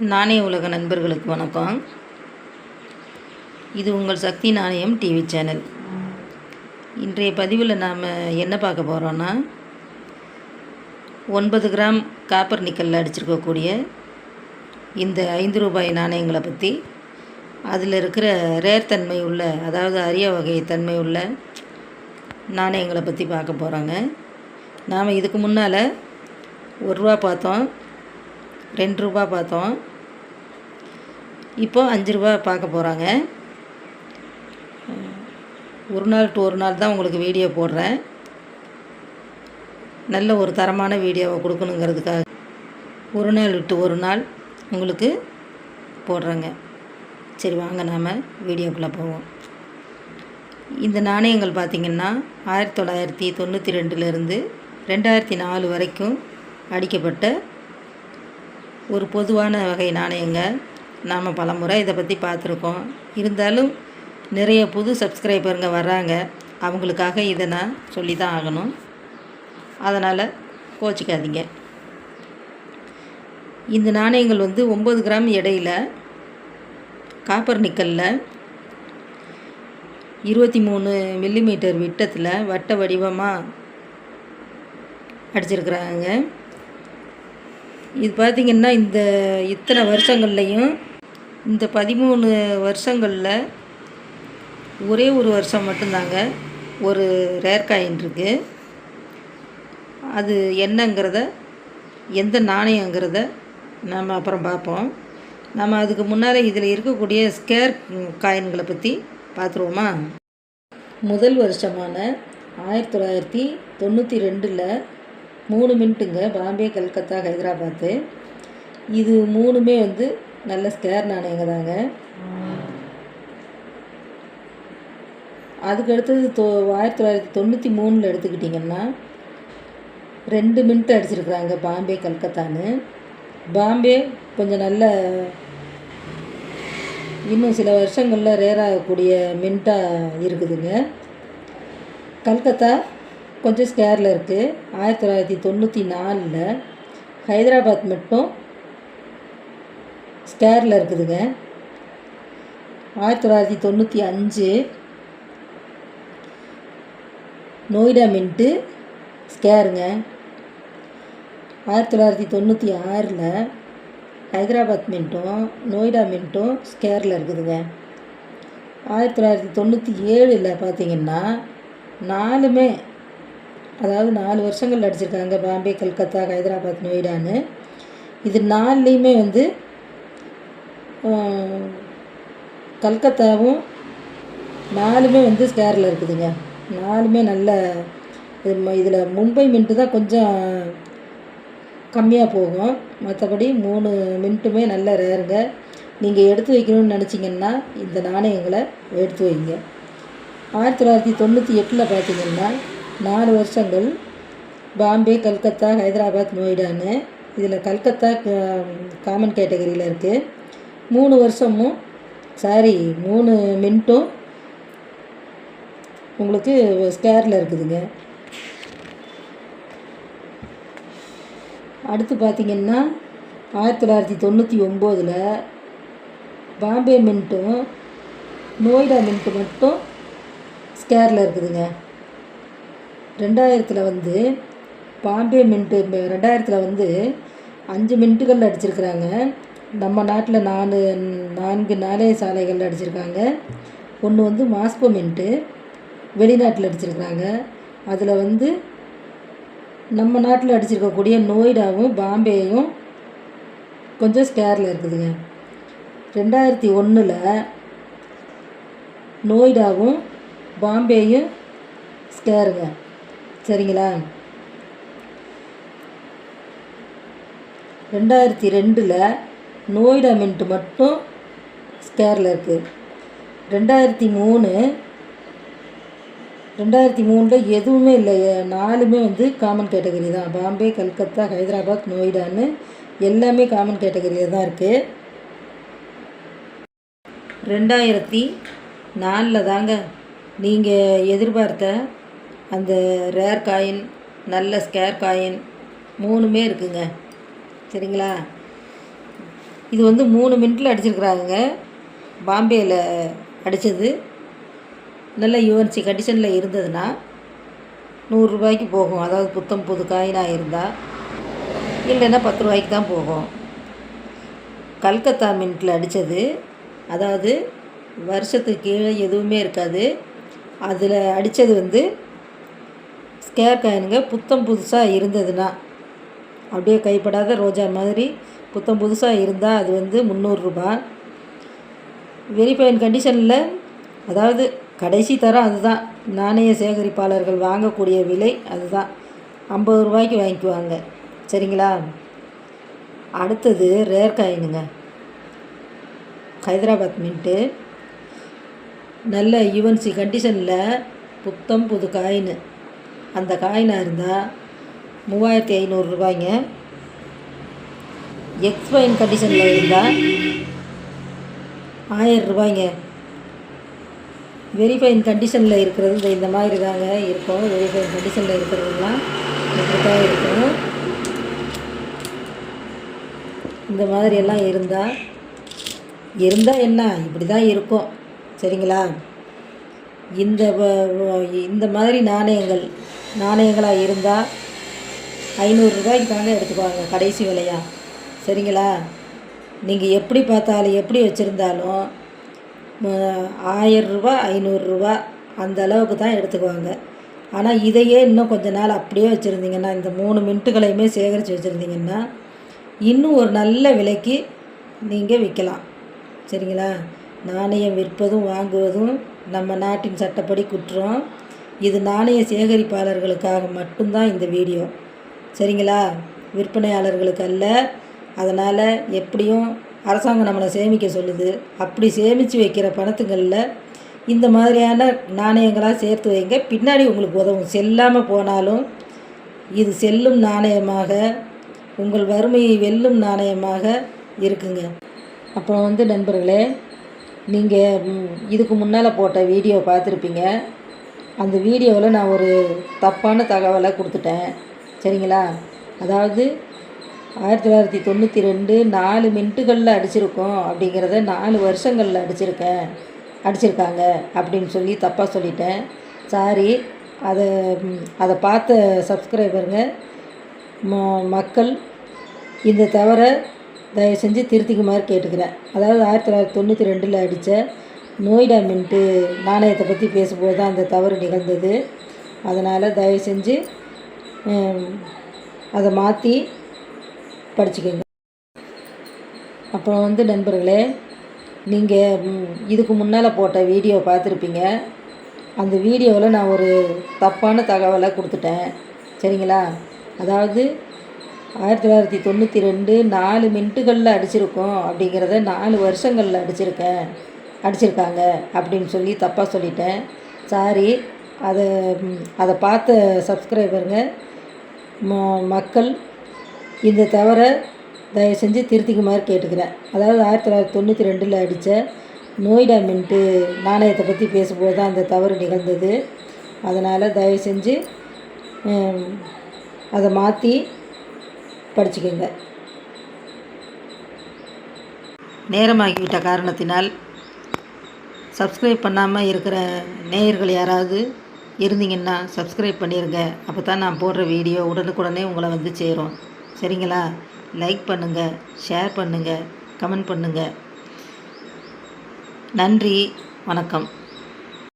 நாணய உலக நண்பர்களுக்கு வணக்கம். இது உங்கள் சக்தி நாணயம் டிவி சேனல் இன்றைய பதிவில் நாம் என்ன பார்க்க போகிறோன்னா ஒன்பது கிராம் காப்பர் நிக்கலில் அடிச்சிருக்கக்கூடிய இந்த ஐந்து ரூபாய் நாணயங்களை பற்றி அதில் இருக்கிற ரேர் தன்மை உள்ள அதாவது அரிய வகை தன்மை உள்ள நாணயங்களை பற்றி பார்க்க போகிறோங்க நாம் இதுக்கு முன்னால் ஒரு ரூபா பார்த்தோம். ரெண்டு ரூபா பார்த்தோம். இப்போ அஞ்சு ரூபா பார்க்க போகிறாங்க ஒரு நாள் டு ஒரு நாள் தான் உங்களுக்கு வீடியோ போடுறேன். நல்ல ஒரு தரமான வீடியோவை கொடுக்கணுங்கிறதுக்காக. ஒரு நாள் விட்டு ஒரு நாள் உங்களுக்கு போடுறேங்க. சரி வாங்க நாம் வீடியோக்குள்ளே போவோம். இந்த நாணயங்கள் பார்த்திங்கன்னா ஆயிரத்தி தொள்ளாயிரத்தி தொண்ணூற்றி ரெண்டுலேருந்து ரெண்டாயிரத்தி நாலு வரைக்கும் அடிக்கப்பட்ட ஒரு பொதுவான வகை நாணயங்க. நாம் பலமுறை இதை பற்றி பார்த்துருக்கோம். இருந்தாலும் நிறைய புது சப்ஸ்கிரைபருங்க வர்றாங்க. அவங்களுக்காக இதை நான் சொல்லி தான் ஆகணும். அதனால் கோச்சிக்காதீங்க. இந்த நாணயங்கள் வந்து ஒம்பது கிராம் எடையில் காப்பர் நிக்கலில் இருபத்தி மூணு மில்லிமீட்டர் விட்டத்தில் வட்ட வடிவமாக அடிச்சிருக்கிறாங்க. இது பார்த்திங்கன்னா இந்த இத்தனை வருஷங்கள்லையும் இந்த பதிமூணு வருஷங்களில் ஒரே ஒரு வருஷம் மட்டும்தாங்க ஒரு ரேர் காயின் இருக்குது அது என்னங்கிறத எந்த நாணயங்கிறத நம்ம அப்புறம் பார்ப்போம். நம்ம அதுக்கு முன்னால் இதில் இருக்கக்கூடிய ஸ்கேர் காயின்களை பற்றி பார்த்துருவோமா? முதல் வருஷமான ஆயிரத்தி தொள்ளாயிரத்தி தொண்ணூற்றி ரெண்டில் மூணு மின்ட்டுங்க பாம்பே கல்கத்தா ஹைதராபாத்து. இது மூணுமே வந்து நல்ல ஸ்கேர் நாணயங்க தாங்க. அதுக்கு அடுத்தது தொ ஆயிரத்தி தொள்ளாயிரத்தி தொண்ணூற்றி மூணில் எடுத்துக்கிட்டிங்கன்னா ரெண்டு மின்ட்டு அடிச்சிருக்கிறாங்க பாம்பே கல்கத்தான்னு. பாம்பே கொஞ்சம் நல்ல இன்னும் சில வருஷங்களில் ரேராகக்கூடிய மின்ட்டாக இருக்குதுங்க. கல்கத்தா கொஞ்சம் ஸ்கேரில் இருக்குது ஆயிரத்தி தொள்ளாயிரத்தி தொண்ணூற்றி நாலில் ஹைதராபாத் மட்டும் ஸ்கேரில் இருக்குதுங்க. ஆயிரத்தி தொள்ளாயிரத்தி தொண்ணூற்றி அஞ்சு நோய்டா மின்ட்டு ஸ்கேருங்க ஆயிரத்தி தொள்ளாயிரத்தி தொண்ணூற்றி ஆறில் ஹைதராபாத் மின்ட்டும் நோய்டா மின்ட்டும் ஸ்கேரில் இருக்குதுங்க. ஆயிரத்தி தொள்ளாயிரத்தி தொண்ணூற்றி ஏழில் பார்த்தீங்கன்னா நாலுமே அதாவது நாலு வருஷங்கள் அடிச்சிருக்காங்க பாம்பே கல்கத்தா ஹைதராபாத் நொய்டான்னு. இது நாலுலேயுமே வந்து கல்கத்தாவும் நாலுமே வந்து ஸ்கேரில் இருக்குதுங்க. நாலுமே நல்ல இது இதில் மும்பை மின்ட்டு தான் கொஞ்சம் கம்மியாக போகும். மற்றபடி மூணு மின்ட்டுமே நல்ல ரேருங்க. நீங்கள் எடுத்து வைக்கணும்னு நினச்சிங்கன்னா இந்த நாணயங்களை எடுத்து வைங்க. ஆயிரத்தி தொள்ளாயிரத்தி தொண்ணூற்றி எட்டில் பார்த்தீங்கன்னா நாலு வருஷங்கள் பாம்பே கல்கத்தா ஹைதராபாத் நொய்டான்னு. இதில் கல்கத்தா காமன் கேட்டகரியில் இருக்குது மூணு வருஷமும் சாரி மூணு மின்ட்டும் உங்களுக்கு ஸ்கேரில் இருக்குதுங்க. அடுத்து பார்த்திங்கன்னா ஆயிரத்தி தொள்ளாயிரத்தி தொண்ணூற்றி ஒம்போதில் பாம்பே மின்ட்டும் நோய்டா மின்ட்டு மட்டும் ஸ்கேரில் இருக்குதுங்க. ரெண்டாயிரத்தில் வந்து பாம்பே மின்ட்டு ரெண்டாயிரத்தில் வந்து அஞ்சு மின்ட்டுகள் அடிச்சிருக்கிறாங்க. நம்ம நாட்டில் நாலு நான்கு நாணய சாலைகள் அடிச்சிருக்காங்க. ஒன்று வந்து மாஸ்கோ மின்ட்டு வெளிநாட்டில் அடிச்சிருக்கிறாங்க. அதில் வந்து நம்ம நாட்டில் அடிச்சிருக்கக்கூடிய நோய்டாவும் பாம்பேயும் கொஞ்சம் ஸ்கேரில் இருக்குதுங்க. ரெண்டாயிரத்தி ஒன்றில் நோய்டாவும் பாம்பேயும் ஸ்கேருங்க. சரிங்களா? ரெண்டாயிரத்தி ரெண்டில் நோய்டா மின்ட்டு மட்டும் ஸ்கேரில் இருக்குது ரெண்டாயிரத்தி மூணு ரெண்டாயிரத்தி மூணில் எதுவுமே இல்லை. நாலுமே வந்து காமன் கேட்டகரி தான். பாம்பே கல்கத்தா ஹைதராபாத் நோய்டான்னு எல்லாமே காமன் கேட்டகரியில் தான் இருக்குது ரெண்டாயிரத்தி நாலில் தாங்க நீங்கள் எதிர்பார்த்த அந்த ரேர் காயின் நல்ல ஸ்கேர் காயின் மூணுமே இருக்குங்க. சரிங்களா? இது வந்து மூணு மினிட்டில் அடிச்சிருக்கிறாங்க பாம்பேயில் அடித்தது நல்ல யூஎன்சி கண்டிஷனில் இருந்ததுன்னா நூறுரூபாய்க்கு போகும். அதாவது புத்தம் புது காயினாக இருந்தால் இல்லைன்னா பத்து ரூபாய்க்கு தான் போகும். கல்கத்தா மின்ட்டில் அடித்தது அதாவது வருஷத்துக்கு கீழே எதுவுமே இருக்காது. அதில் அடித்தது வந்து ஸ்கேர் காயினுங்க புத்தம் புதுசாக இருந்ததுன்னா. அப்படியே கைப்படாத ரோஜா மாதிரி புத்தம் புதுசாக இருந்தால் அது வந்து முந்நூறுரூபா வெரிஃபைன் கண்டிஷனில் அதாவது கடைசி தரம் அதுதான். நாணய சேகரிப்பாளர்கள் வாங்கக்கூடிய விலை அதுதான். ஐம்பது ரூபாய்க்கு வாங்கிக்குவாங்க. சரிங்களா? அடுத்தது ரேர் காயினுங்க ஹைதராபாத் மின்ட்டு நல்ல யுவன்சி கண்டிஷனில் புத்தம் புது காயின் அந்த காயினாக இருந்தால் மூவாயிரத்தி ஐநூறுரூபாய்ங்க எக்ஸ்பைன் கண்டிஷனில் இருந்தால் ஆயிரம் ரூபாய்ங்க. வெரிஃபைன் கண்டிஷனில் இருக்கிறது இந்த இந்த மாதிரி தாங்க இருக்கும். வெரிஃபைன் கண்டிஷனில் இருக்கிறதுலாம் இப்படிதான் இருக்கும். இந்த மாதிரி எல்லாம் இருந்தால் இருந்தால் என்ன? இப்படி தான் இருக்கும். சரிங்களா? இந்த இந்த மாதிரி நாணயங்கள் நாணயங்களாக இருந்தால் ஐநூறுரூபாய்க்கு தாங்க எடுத்துக்குவாங்க கடைசி விலையா? சரிங்களா? நீங்கள் எப்படி பார்த்தாலும் எப்படி வச்சுருந்தாலும் ஆயிரரூபா ஐநூறுரூவா அந்த அளவுக்கு தான் எடுத்துக்குவாங்க. ஆனால் இதையே இன்னும் கொஞ்ச நாள் அப்படியே வச்சுருந்தீங்கன்னா இந்த மூணு மின்ட்டுகளையுமே சேகரித்து வச்சுருந்தீங்கன்னா இன்னும் ஒரு நல்ல விலைக்கு நீங்கள் விற்கலாம். சரிங்களா? நாணயம் விற்பதும் வாங்குவதும் நம்ம நாட்டின் சட்டப்படி குற்றம். இது நாணய சேகரிப்பாளர்களுக்காக மட்டும்தான் இந்த வீடியோ. சரிங்களா? விற்பனையாளர்களுக்கு அல்ல. அதனால் எப்படியும் அரசாங்கம் நம்மளை சேமிக்க சொல்லுது. அப்படி சேமித்து வைக்கிற பணத்துங்களில் இந்த மாதிரியான நாணயங்களாக சேர்த்து வைங்க. பின்னாடி உங்களுக்கு உதவும். செல்லாமல் போனாலும் இது செல்லும் நாணயமாக உங்கள் வறுமையை வெல்லும் நாணயமாக இருக்குங்க. அப்புறம் வந்து நண்பர்களே நீங்கள் இதுக்கு முன்னால் போட்ட வீடியோ பார்த்துருப்பீங்க. அந்த வீடியோவில் நான் ஒரு தப்பான தகவலை கொடுத்துட்டேன். சரிங்களா? அதாவது ஆயிரத்தி தொள்ளாயிரத்தி தொண்ணூற்றி ரெண்டு நாலு மினிட்டுகளில் அடிச்சிருக்கோம் அப்படிங்கிறத நாலு வருஷங்களில் அடிச்சிருக்கேன். அடிச்சிருக்காங்க அப்படின்னு சொல்லி தப்பாக சொல்லிட்டேன். சாரி. அதை அதை பார்த்த சப்ஸ்கிரைபருங்க ம மக்கள் இந்த தவிர தயவு செஞ்சு திருத்திக்குமாறு கேட்டுக்கிறேன். அதாவது ஆயிரத்தி தொள்ளாயிரத்தி தொண்ணூற்றி ரெண்டில் அடித்த நோய்டா மின்ட்டு நாணயத்தை பற்றி பேசும்போது தான் அந்த தவறு நிகழ்ந்தது. அதனால் தயவு செஞ்சு அதை மாற்றி படிச்சுக்கோங்க. அப்புறம் வந்து நண்பர்களே நீங்கள் இதுக்கு முன்னால் போட்ட வீடியோ பார்த்துருப்பீங்க. அந்த வீடியோவில் நான் ஒரு தப்பான தகவலை கொடுத்துட்டேன். சரிங்களா? அதாவது ஆயிரத்தி தொள்ளாயிரத்தி தொண்ணூற்றி ரெண்டு நாலு மின்ட்டுகளில் அடிச்சிருக்கோம் அப்படிங்கிறத நாலு வருஷங்களில் அடிச்சிருக்கேன். அடிச்சிருக்காங்க அப்படின்னு சொல்லி தப்பாக சொல்லிட்டேன். சாரி. அதை அதை பார்த்த சப்ஸ்கிரைபருங்க ம மக்கள் இந்த தவிர தயவு செஞ்சு திருத்திக்குமாறு கேட்டுக்கிறேன். அதாவது ஆயிரத்தி தொள்ளாயிரத்தி தொண்ணூற்றி ரெண்டில் அடித்த நோய்டா மின்ட்டு நாணயத்தை பற்றி பேசும்போது தான் அந்த தவறு நிகழ்ந்தது. அதனால் தயவு செஞ்சு அதை மாற்றி படிச்சுக்கோங்க. நேரமாகிவிட்ட காரணத்தினால் சப்ஸ்கிரைப் பண்ணாமல் இருக்கிற நேயர்கள் யாராவது இருந்தீங்கன்னா சப்ஸ்கிரைப் பண்ணிடுங்க அப்போ தான் நான் போடுற வீடியோ உடனுக்குடனே உங்களை வந்து சேரும். சரிங்களா? லைக் பண்ணுங்கள் ஷேர் பண்ணுங்கள் கமெண்ட் பண்ணுங்கள் நன்றி வணக்கம்.